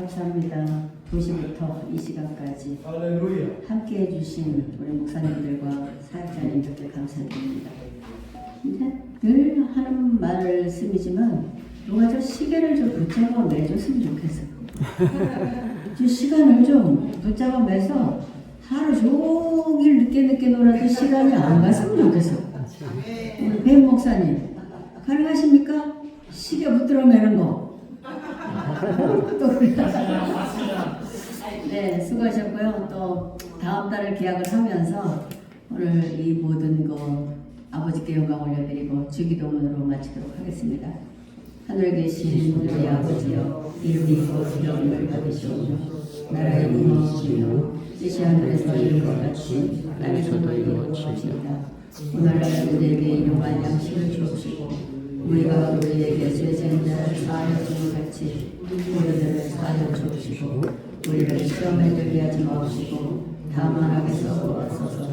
감사합니다. 2시부터 이 시간까지. 함께 해주신 우리 목사님들과 사역자님들께 감사드립니다. 근데 늘 하는 말씀이지만 누가 저 시계를 좀 붙잡아 매줬으면 좋겠어. 저 시간을 좀 붙잡아 매서 하루 종일 늦게 늦게 놀아도 시간이 안 갔으면 좋겠어. 우리 배 목사님 가능하십니까? 시계 붙들어 매는 거. 네, 수고하셨고요. 또 다음 달을 기약을 하면서 오늘 이 모든 거 아버지께 영광 올려드리고 주기도문으로 마치도록 하겠습니다. 하늘에 계신 우리 아버지여 이름이 거룩히 받으시오며 나라의 임하시며 뜻이 하늘에서 이룬 것 같이 땅에서도 이루어지이다. 오늘 날 우리에게 일용할 양식을 주옵시고 우리가 우리에게 죄지은 자를 사하여 주는 같이 우리들을 사하여 주옵시고 우리를 시험에 들게 하지 마옵시고 다만 악에서 구하소서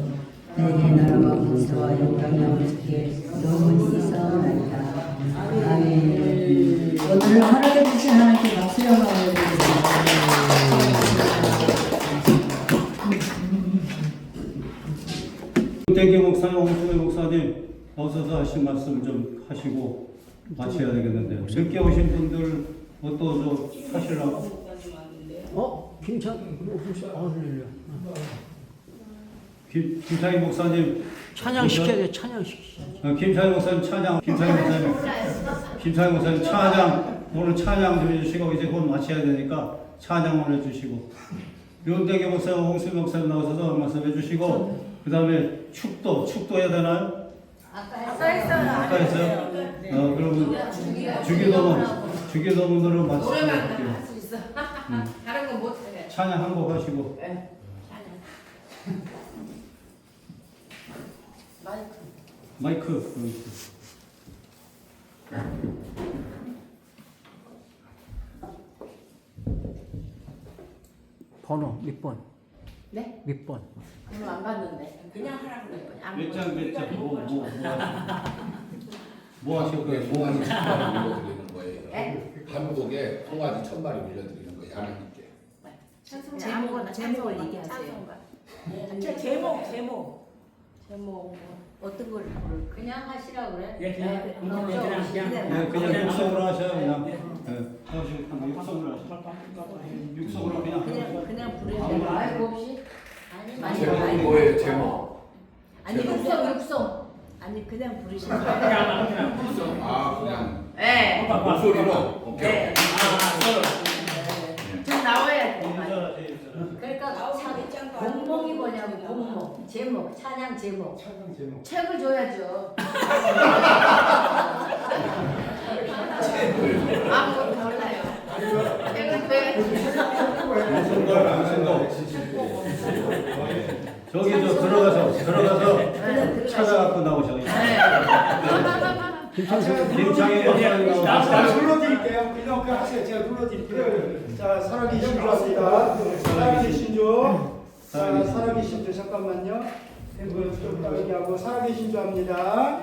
내게 나라와 권세와 영광이 아버지께 영원히 있사옵나이다 아멘. 오늘 허락해 주신 하나님께 박수 영광을 대기 목사님, 홍수의 목사님 어서서 하신 말씀 좀 하시고 마쳐야 되겠는데요. 늦게 오신 분들 뭐또저 하시려고 어? 김찬 아 그래요. 김, 김창희 목사님 찬양 시켜야 돼. 찬양 시켜. 어, 김창희 목사님 찬양 김창희 목사님 김창희 목사님 찬양 오늘 찬양 좀 해주시고 이제 곧 마쳐야 되니까 찬양을 해주시고 윤대기 목사님 홍수 목사님 나오셔서 말씀 해주시고 그 다음에 축도 축도 해야 되나요? 아까 했어요. 아까 했어요? 어, 그러면 주기도문 주기도문으로 말씀드릴게요. 할수 있어. 다른 건 못해. 찬양 한 곡 하시고 마이크. 마이크 마이크. 번호 몇 번? 네? 몇 번? 오늘 안 봤는데. 그냥 하라고 그랬더니 안 몇 장, 몇 장, 뭐, 뭐, 뭐, 뭐 하실 거예요? 통화지 천발이 올려드리는 거예요. 네? 한국에 통화지 천발이 올려드리는 거예요. 하나님께. 찬송가 제목은 제목을 얘기하세요. 찬송가. 제- 제목 제목 제목 뭐. 어떤 걸 부를 그냥 하시라고 그래. 예, 그냥 네. 그냥? 그냥 그냥 네, 그냥 육성으로 하셔요, 그냥. 네, 그냥 육성으로 하셔요. 육성으로 그냥 그냥. 그냥 네, 부르는 거 마이크 없이? 아니 많이 제목은 많이 뭐예요? 제목. 아니 제목. 그냥 육성 육성. 아니 그냥 부르시는 거아 그냥 네. 목소리로. 오케이. 네. 좀 나와야 돼. 인사하세요, 인사. 그러니까 참 공목이 뭐냐면 공목 제목 찬양 제목 찬양 제목. 책을 줘야죠. 아무것도 몰라요. 저기 저 들어가서, 들어가서 네, 찾아갖고 나오셔. 네. 김창희 목사님 나 나오셔서. 불러드릴게요. 그냥 그 하세요. 제가 불러드릴게요. 자, 살아계신 주 합니다. 살아계신 주. 자, 살아계신 주 잠깐만요. 좀 따르게 하고 살아계신 주 합니다.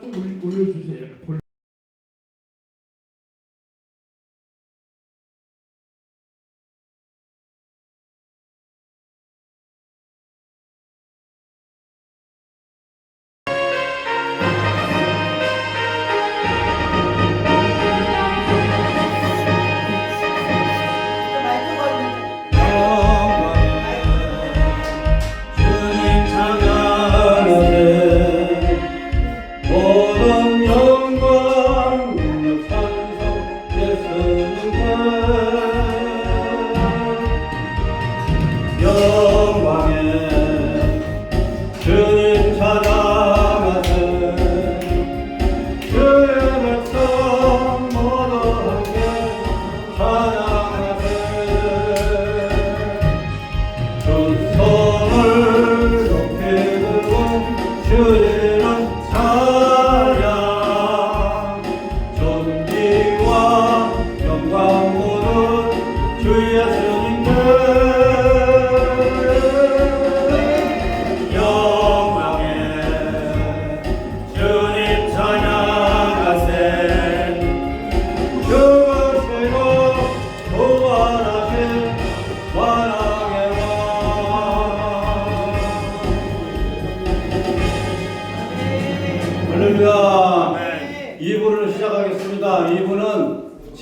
나좀 올려주세요.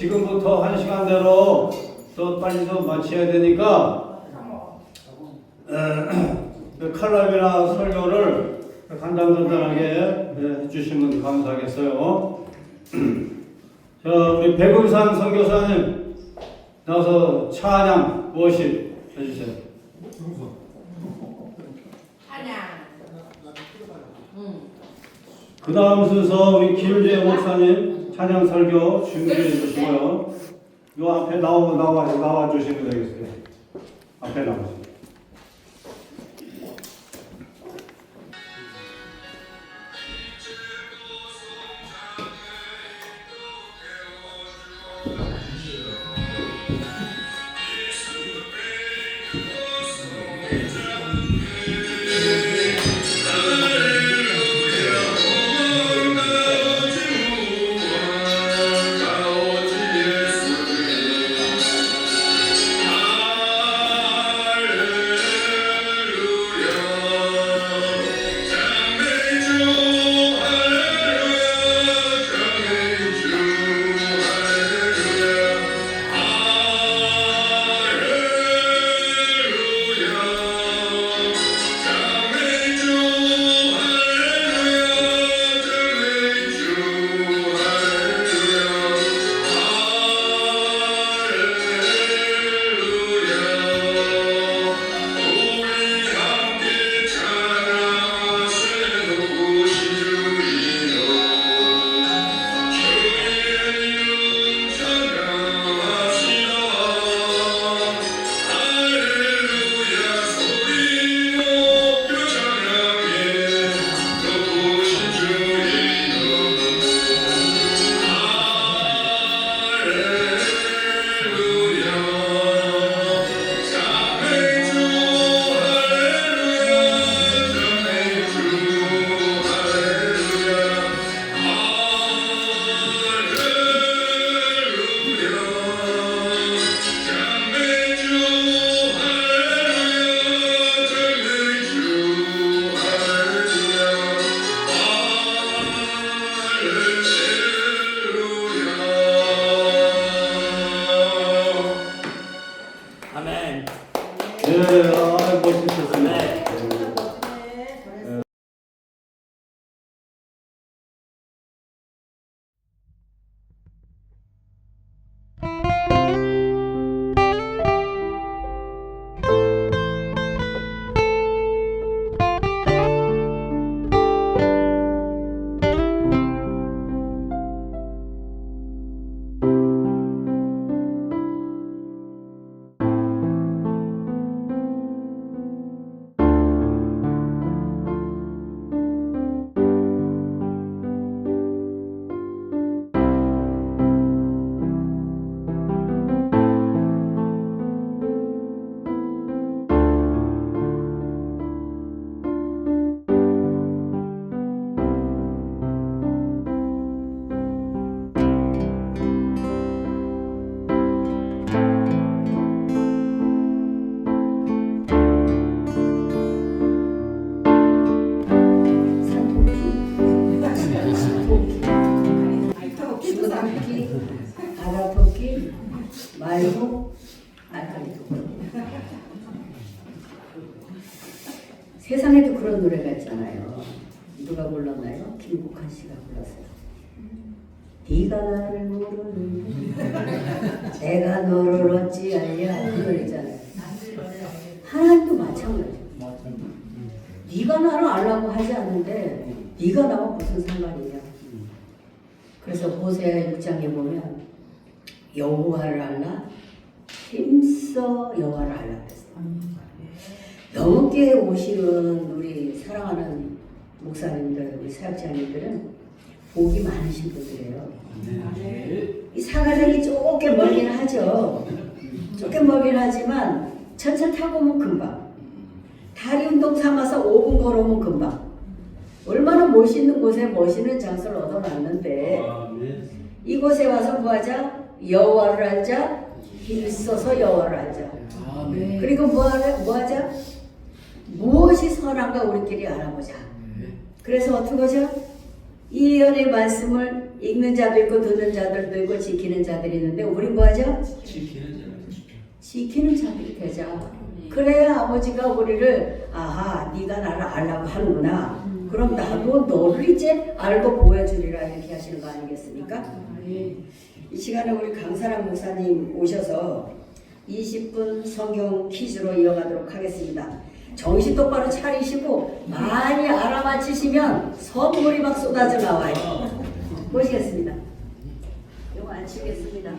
지금부터 한 시간대로 더 빨리 좀 마쳐야 되니까 그 칼럼이나 설교를 간단간단하게 네, 해주시면 감사하겠어요 자 우리 백운산 선교사님 나와서 찬양 무엇이 해주세요. 찬양. 그 다음 순서 우리 김재 목사님 찬양 설교 준비해 주시고요. 요 앞에 나오 나와 나와 주시면 되겠어요. 앞에 나오세요. 가 불렀나요? 김국환 씨가 불렀어요. 네가 나를 모르는 내가 너를 어찌하랴 그 노래 있잖아요. 하나님도 마찬가지. 네가 나를 알라고 하지 않는데 네가 나와 무슨 상관이냐. 그래서 호세아 6장에 보면 여호와를 알라 힘써 여호와를 알라 그랬어요. 영업계에 오시는 우리 사랑하는 목사님들, 우리 사역자님들은 복이 많으신 분들이에요. 이 사가정이 조금 멀긴 하죠. 조금 멀긴 하지만 천천 타고 오면 금방. 다리 운동 삼아서 5분 걸어오면 금방. 얼마나 멋있는 곳에 멋있는 장소를 얻어놨는데 이곳에 와서 뭐하자? 여호와를 알자. 힘써서 여호와를 알자. 그리고 뭐하자? 뭐하자? 무엇이 선한가 우리끼리 알아보자. 그래서 어떻게 하죠? 이 연의 말씀을 읽는 자도 있고 듣는 자들도 있고 지키는 자들이 있는데 우리 뭐하죠? 지키는 자들이 되자. 그래야 아버지가 우리를 아하 네가 나를 알라고 하는구나. 그럼 나도 너를 이제 알고 보여주리라 이렇게 하시는 거 아니겠습니까? 이 시간에 우리 강사랑 목사님 오셔서 20분 성경 퀴즈로 이어가도록 하겠습니다. 정신 똑바로 차리시고 많이 알아맞히시면 선물이 막 쏟아져 나와요. 보시겠습니다. 이거 안 치겠습니다.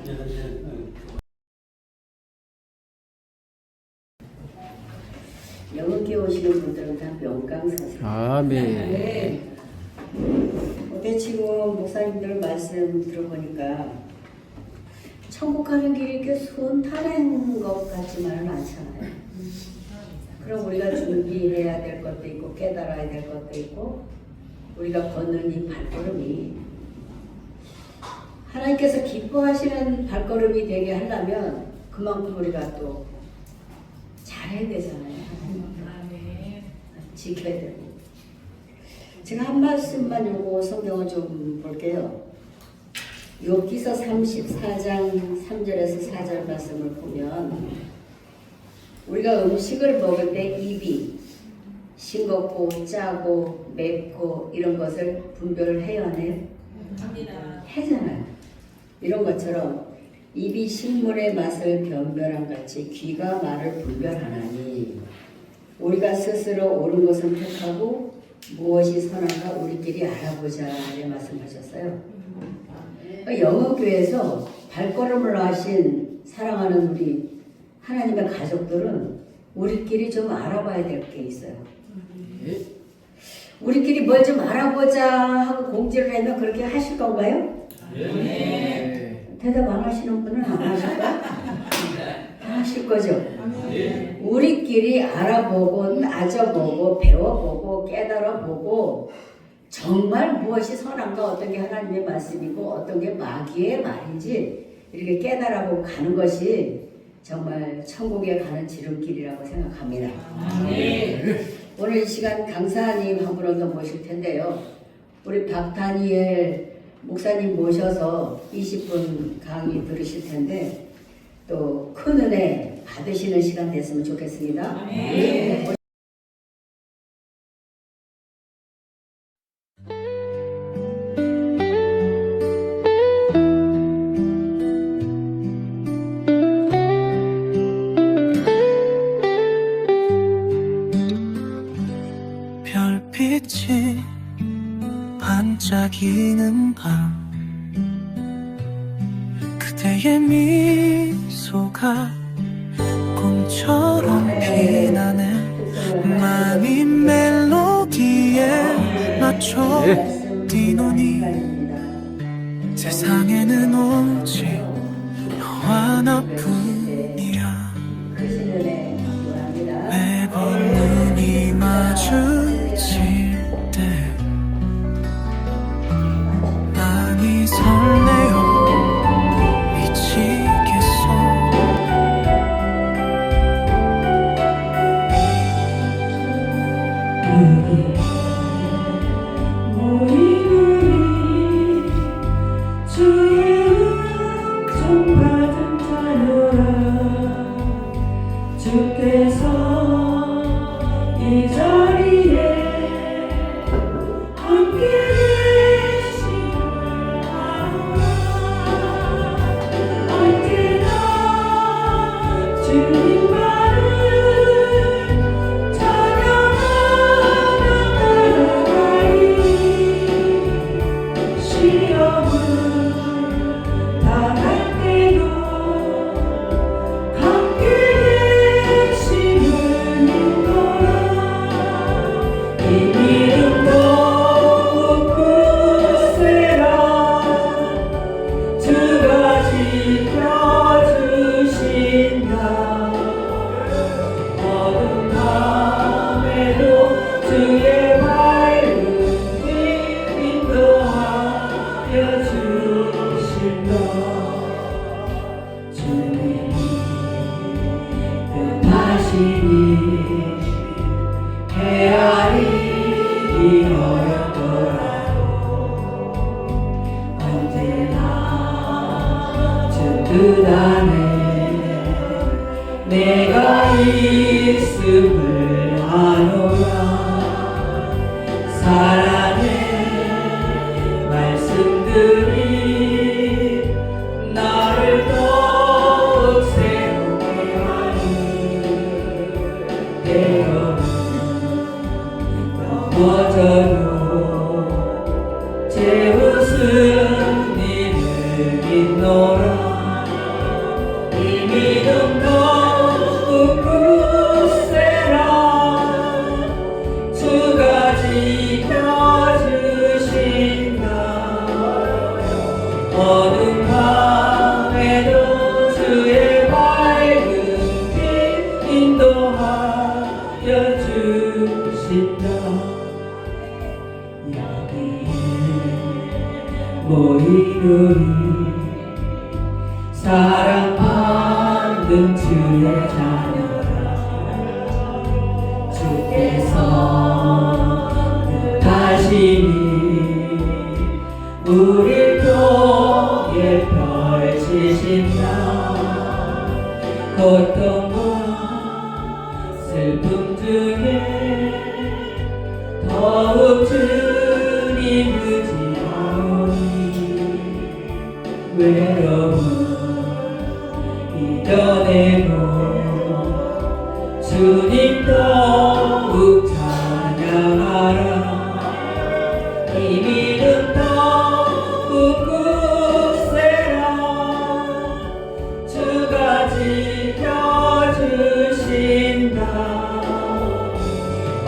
영업계 오시는 분들은 다 명강사세요. 아멘. 네. 어제 지금 목사님들 말씀 들어보니까 천국 가는 길이 이렇게 순탄한 것 같지만은 않잖아요. 그럼 우리가 준비해야 될 것도 있고 깨달아야 될 것도 있고 우리가 걷는 이 발걸음이 하나님께서 기뻐하시는 발걸음이 되게 하려면 그만큼 우리가 또 잘해야 되잖아요. 지켜야 되고. 제가 한 말씀만 요거 성경을 좀 볼게요. 욥기서 34장 3절에서 4절 말씀을 보면 우리가 음식을 먹을 때 입이 싱겁고 짜고 맵고 이런 것을 분별을 해야 해? 해잖아요. 이런 것처럼 입이 식물의 맛을 변별한 같이 귀가 말을 분별하나니 우리가 스스로 옳은 것을 택하고 무엇이 선한가 우리끼리 알아보자 이렇게 말씀하셨어요. 그러니까 영어교회에서 발걸음을 하신 사랑하는 우리 하나님의 가족들은 우리끼리 좀 알아봐야 될 게 있어요. 우리끼리 뭘 좀 알아보자 하고 공지를 하면 그렇게 하실 건가요? 대답 안 하시는 분은 안 하실? 다 하실 거죠? 우리끼리 알아보고 따져보고 배워보고 깨달아보고 정말 무엇이 선한가 어떤 게 하나님의 말씀이고 어떤 게 마귀의 말인지 이렇게 깨달아보고 가는 것이 정말 천국에 가는 지름길이라고 생각합니다. 오늘 이 시간 강사님 한 분을 더 모실 텐데요. 우리 박다니엘 목사님 모셔서 20분 강의 들으실 텐데 또 큰 은혜 받으시는 시간 됐으면 좋겠습니다. 네. 별빛이 반짝이는 밤 그대의 미소가 꿈처럼 피나네. 마음이 멜로디에 맞춰 뛰노니. 세상에는 오직 너 하나뿐 주 말 사랑받는 주의 자녀라. 주께서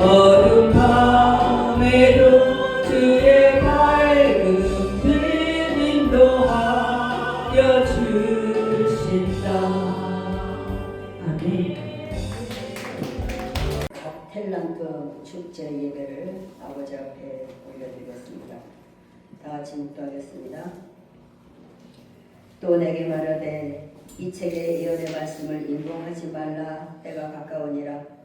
어둠 밤에도 주의 밝은 빛 인도하여 주신다 아멘 탤런트 축제 예배를 아버지 앞에 올려드리겠습니다. 다 같이 묵도하겠습니다. 또 내게 말하되 이 책의 예언의 말씀을 인봉하지 말라 때가 가까우니라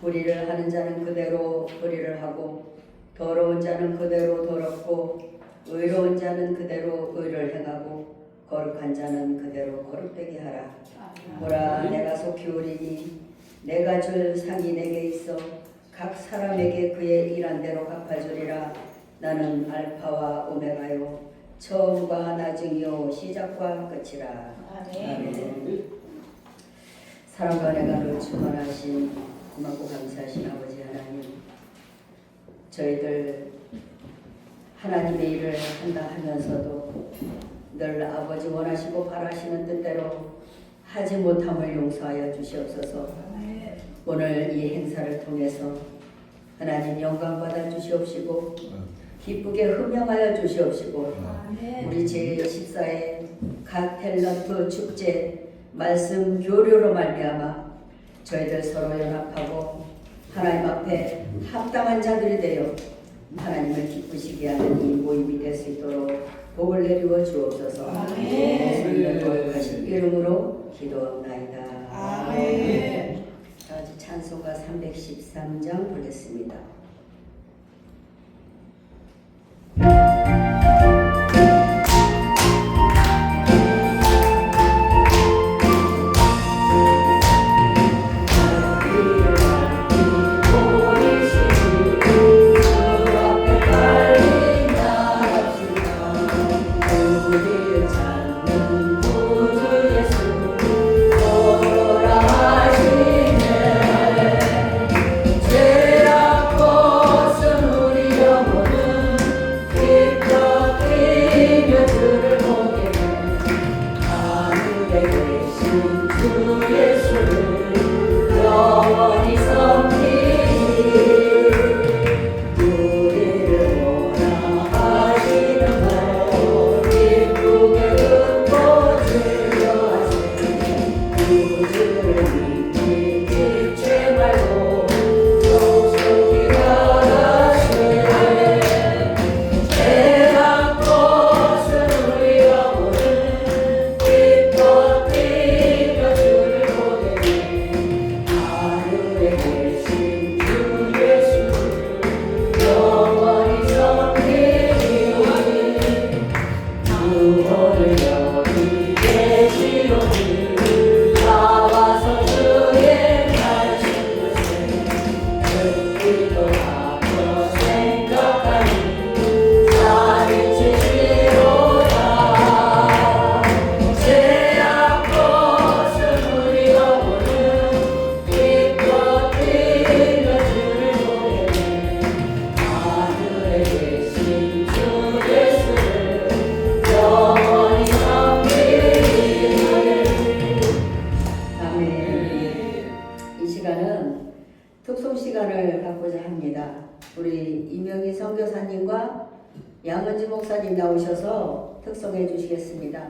불의를 하는 자는 그대로 불의를 하고 더러운 자는 그대로 더럽고 의로운 자는 그대로 의를 행하고 거룩한 자는 그대로 거룩되게 하라. 보라 내가 속히 오리니 내가 줄 상이 내게 있어 각 사람에게 그의 일한 대로 갚아주리라. 나는 알파와 오메가요. 처음과 나중이요. 시작과 끝이라. 아멘. 사랑과 내가를 충만하신 고맙고 감사하신 아버지 하나님 저희들 하나님의 일을 한다 하면서도 늘 아버지 원하시고 바라시는 뜻대로 하지 못함을 용서하여 주시옵소서. 오늘 이 행사를 통해서 하나님 영광 받아 주시옵시고 기쁘게 흠명하여 주시옵시고 우리 제14회 각 탤런트 축제 말씀 교류로 말미암아 저희들 서로 연합하고 하나님 앞에 합당한 자들이 되어 하나님을 기쁘시게 하는 이 모임이 될 수 있도록 복을 내리워 주옵소서. 예수님의 거룩하신 이름으로 기도합나이다. 아멘. 찬송가 313장 보겠습니다. 양은지 목사님 나오셔서 특성해 주시겠습니다.